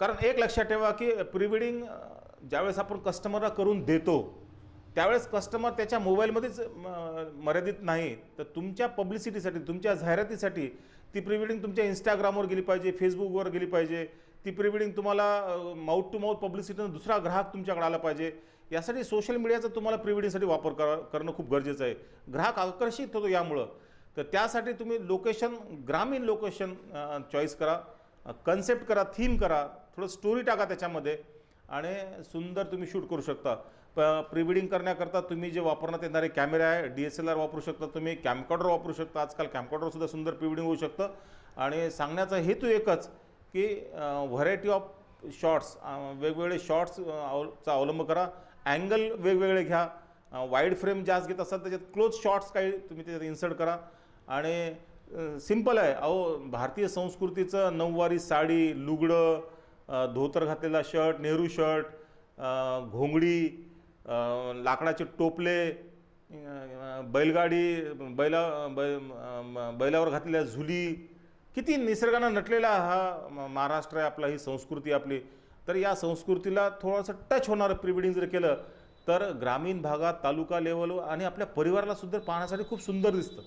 कारण एक लक्षात ठेवा की प्री वेडिंग ज्यावेळेस आपण कस्टमरला करून देतो त्यावेळेस कस्टमर त्याच्या मोबाईलमध्येच म, मर्यादित नाही. तर तुमच्या पब्लिसिटीसाठी तुमच्या जाहिरातीसाठी ती प्री वेडिंग तुमच्या इंस्टाग्रामवर गेली पाहिजे फेसबुकवर गेली पाहिजे. ती प्री वेडिंग तुम्हाला माउथ टू माउथ पब्लिसिटीनं दुसरा ग्राहक तुमच्याकडे आला पाहिजे. यासाठी सोशल मीडियाचा तुम्हाला प्री वेडिंगसाठी वापर करा करणं खूप गरजेचं आहे. ग्राहक आकर्षित होतो यामुळं. तर त्यासाठी तुम्ही लोकेशन ग्रामीण लोकेशन चॉईस करा. कन्सेप्ट करा थीम करा. थोडं स्टोरी टाका त्याच्यामध्ये. आणि सुंदर तुम्ही शूट करू शकता. प प्री वेडिंग करण्याकरता तुम्ही जे वापरण्यात येणारे कॅमेरे आहे डी एस एल आर वापरू शकता तुम्ही कॅमकॉर्डर वापरू शकता. आजकाल कॅमकॉर्डरसुद्धा सुंदर प्री वेडिंग होऊ शकतं. आणि सांगण्याचा हेतू एकच की व्हरायटी ऑफ शॉर्ट्स वेगवेगळे शॉर्ट्स चा अवलंब करा. अँगल वेगवेगळे घ्या. वाईड फ्रेम जास्त घेत असाल त्याच्यात क्लोज शॉर्ट्स काही तुम्ही त्याच्यात इन्सर्ट करा. आणि सिंपल आहे. अहो भारतीय संस्कृतीचं नऊवारी साडी लुगडं धोतर घातलेला शर्ट नेहरू शर्ट घोंगडी लाकडाचे टोपले बैलगाडी बैला बै बैलावर घातलेल्या झुली. किती निसर्गानं नटलेला हा महाराष्ट्र आहे आपला ही संस्कृती आपली. तर या संस्कृतीला थोडंसं टच होणारं प्रिवेडिंग जर केलं तर ग्रामीण भागात तालुका लेवल आणि आपल्या परिवाराला सुद्धा पाहण्यासाठी खूप सुंदर दिसतं.